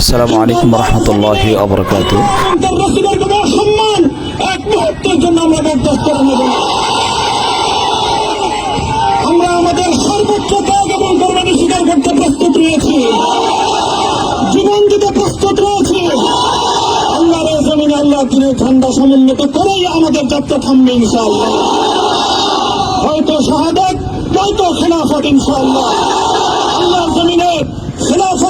আসসালামু আলাইকুম রহমতুল্লাহ আবরকাত আমরা আল্লাহ ঠান্ডা সমুন্নত করেই আমাদের যাত্রা থামবে ইনশাআল্লাহ। হয়তো শাহাদাত নয়তো খেলাফত ইনশাআল্লাহ। আল্লাহর জমিনে খেলাফত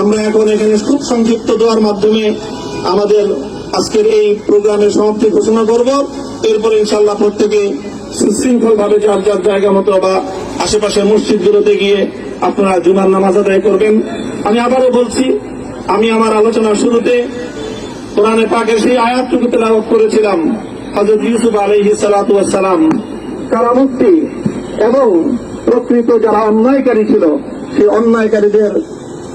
আমরা এখন এখানে খুব সংক্ষিপ্ত দেওয়ার মাধ্যমে আমাদের আজকের এই প্রোগ্রামের সমাপ্তি ঘোষণা করব। এরপরে ইনশাল্লাহ প্রত্যেকে সুশৃঙ্খল ভাবে যার যার জায়গা মতো বা আশেপাশের মসজিদগুলোতে গিয়ে আপনারা জুমার নামাজ আদায় করবেন। আমি আবারও বলছি, আমি আমার আলোচনার শুরুতে কোরআনে পাকের সেই আয়াতটুকু তেলাওয়াত করেছিলাম, হযরত ইউসুফ আলাইহিস সালাতু ওয়াস সালাম কারামুক্তি এবং প্রকৃত যারা অন্যায়কারী ছিল, সেই অন্যায়কারীদের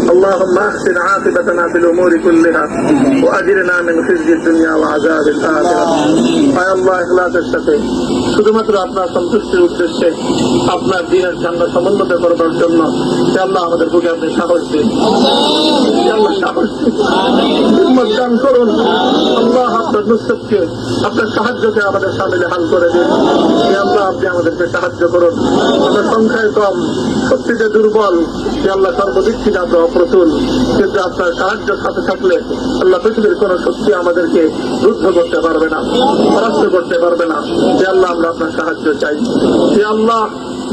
اللهم احسن عاقبتنا في الامور كلها واجرنا من خزي الدنيا وعذاب الاخره আয় আল্লাহ ইখলাসের সাথে শুধুমাত্র আপনার সন্তুষ্টির উদ্দেশ্যে আপনার দিনের ঝান্ডা সমুন্নত করবার জন্য হে আল্লাহ আমাদের বুকে আপনি সাহস দিন হে আল্লাহ সাহস দিন হিম্মত দান করুন আল্লাহ আপনার নুসরতকে আপনার সাহায্যকে আমাদের সামনে হাল করে দিন। আল্লাহ, আপনি আমাদেরকে সাহায্য করুন। আমরা সংখ্যায় কম শক্তিতে দুর্বল। আল্লাহ সর্বদিক থেকে অপ্রতুল। কিন্তু আপনার সাহায্য সাথে থাকলে আল্লাহ পৃথিবীর কোন শক্তি আমাদেরকে রুদ্ধ করতে পারবে না, পরাস্ত করতে পারবে না। হে আল্লাহ, আমরা আপনার সাহায্য চাই। হে আল্লাহ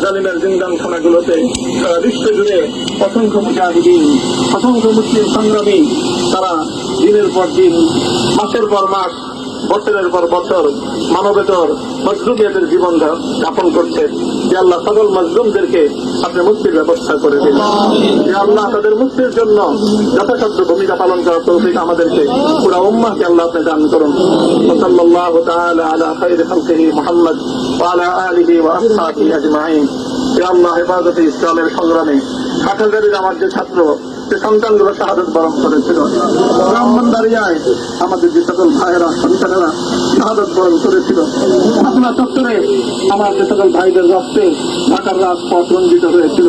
জালিমের খানাগুলোতে সারা বিশ্ব জুড়ে অসংখ্য মুজাহিদিন অসংখ্য মুসলিম সংগ্রামী, তারা দিনের পর দিন, মাসের পর মাস বছরের পর বছর মানবেতর মজলুমিয়াদের জীবন যাপন করছে। যে আল্লাহ সকল মজলুমদেরকে আপনি মুক্তির ব্যবস্থা করে দিন। যে আল্লাহ তাদের মুক্তির জন্য যথাসাধ্য ভূমিকা পালন করার তৌফিক আমাদেরকে পুরা উম্মাহকে আল্লাহ আপনি দান করুন। ওসল্লাল্লাহু তাআলা আলা খালকিহি মুহাম্মদ ওয়া আলা আলিহি ওয়া আসহাবিহি আজমাইন। হে আল্লাহ হেফাজতে ইসলামের সংগ্রামে আমার যে ছাত্র যে সন্তানগুলো শাহাদত বরণ করেছিল ব্রাহ্মণদারিয়ায় আমাদের যে সকল ভাইয়েরা, সন্তানেরা শাহাদত বরণ করেছিল। আপনার চত্বরে আমার যে সকল ভাইদের রক্তে ঢাকার রাজপথ রঞ্জিত হয়েছিল।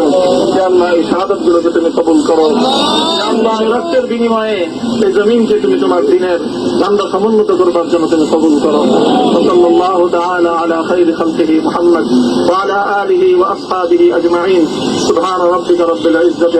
আল্লাহ এই শাহাদত গুলোকে তুমি কবুল করো। আল্লাহ রক্তের বিনিময়ে এই জমিনকে তুমি তোমার দিনের ধান্দা সমুন্নত করবার জন্য তুমি কবুল করো। সাল্লাল্লাহু তাআলা আলা খাইরি খালকিহি মুহাম্মদ ওয়া আলা আলিহি ওয়া আসহাবিহি আজমাইন। সুবহান রাব্বিকা রাব্বিল ইজ্জাতি